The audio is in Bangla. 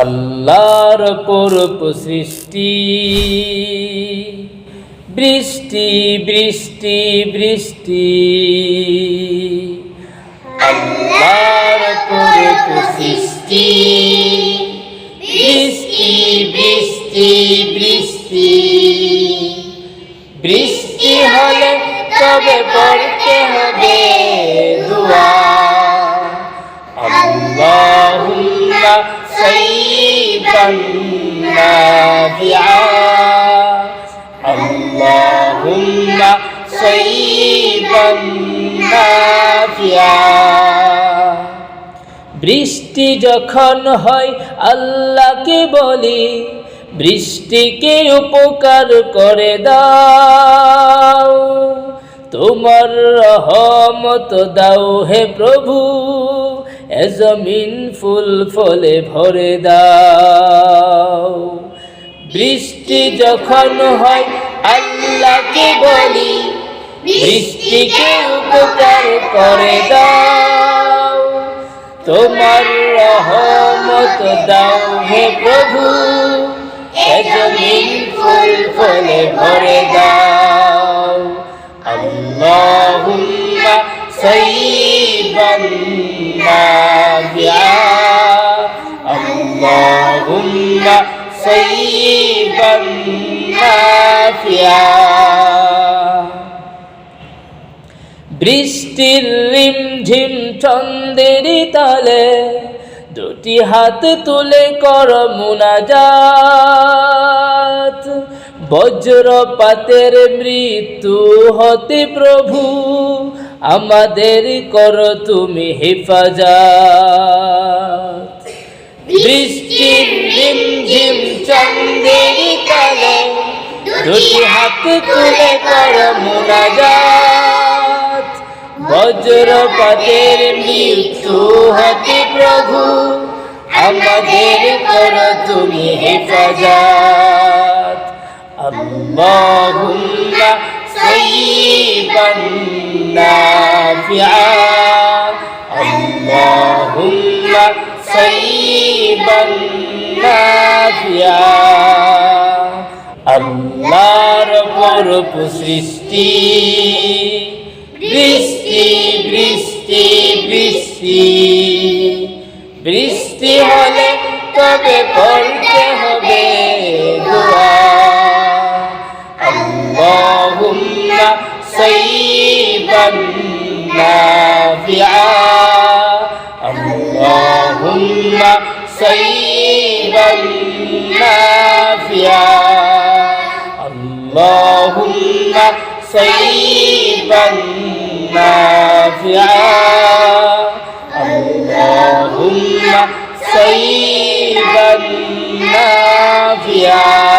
আল্লাহর পরপ সৃষ্টি বৃষ্টি বৃষ্টি বৃষ্টি। আল্লাহর পরপ সৃষ্টি বৃষ্টি বৃষ্টি বৃষ্টি। বৃষ্টি হলে তবে পড়তে হবে। নাফিআ আল্লাহুম্মা সাইয়্যিবান বৃষ্টি যখন হয়, আল্লাহকে বলি, বৃষ্টিকে উপকার করে দাও। তোমার রহমত দাও হে প্রভু। জমিন ফুল ফলে ভরে দাও। বৃষ্টি যখন হয়, আল্লাহকে বলি, বৃষ্টিকে উপকার করে দাও। তোমার রহমত দাও হে প্রভু জমিন ফুল ফলে ভরে দাও। আল্লাহুম্মা সাইয়্যিবান সাইয়্যিবান নাফিআ বৃষ্টির রিমঝিম ছন্দের তালে দুটি হাত তুলে কর মুনাজাত। বজ্রপাতের মৃত্যু হতে প্রভু, আমাদের কর তুমি হেফাজত। চন্দের তালে, দুটি হাত তুলে কর মুনাজাত বজ্রপাতের মৃত্যু হতে প্রভু, আমাদের কর তুমি হেফাজত। আল্লাহুম্মা সাইয়্যিবান নাফিআ। সাইয়্যিবান নাফিআ আল্লাহর পরপ সৃষ্টি বৃষ্টি বৃষ্টি বৃষ্টি। বৃষ্টি হলে তবে পড়তে হবে দোয়া। আল্লাহুম্মা সাইয়্যিবান নাফিআ علما نافعا اللهم صيبا نافعا اللهم صيبا نافعا